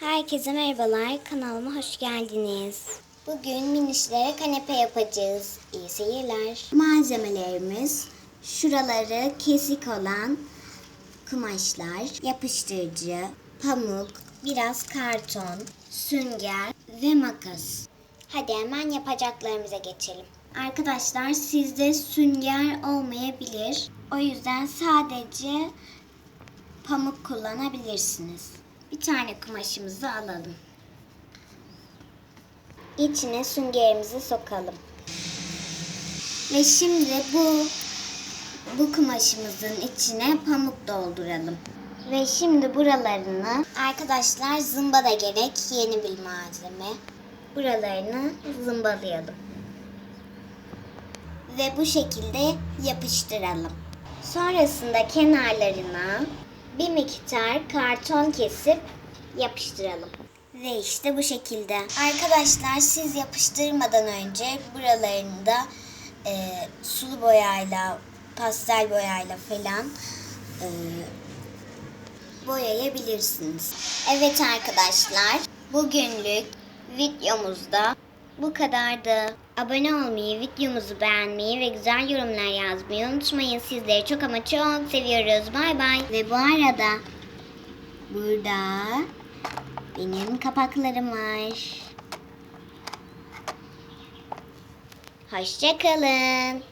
Herkese merhabalar, kanalıma hoş geldiniz. Bugün minişlere kanepe yapacağız. İyi seyirler. Malzemelerimiz şuraları kesik olan kumaşlar, yapıştırıcı, pamuk, biraz karton, sünger ve makas. Hadi hemen yapacaklarımıza geçelim. Arkadaşlar sizde sünger olmayabilir. O yüzden sadece pamuk kullanabilirsiniz. Bir tane kumaşımızı alalım. İçine süngerimizi sokalım. Ve şimdi bu bu kumaşımızın içine pamuk dolduralım. Ve şimdi buralarını arkadaşlar zımbala gerek yeni bir malzeme. Buralarını zımbalayalım. Ve bu şekilde yapıştıralım. Sonrasında kenarlarına bir miktar karton kesip yapıştıralım. Ve işte bu şekilde. Arkadaşlar siz yapıştırmadan önce buralarını da e, sulu boyayla, pastel boyayla falan e, boyayabilirsiniz. Evet arkadaşlar, bugünlük videomuzda bu kadardı. Abone olmayı, videomuzu beğenmeyi ve güzel yorumlar yazmayı unutmayın. Sizleri çok ama çok seviyoruz. Bay bay. Ve bu arada burada benim kapaklarım var. Hoşçakalın.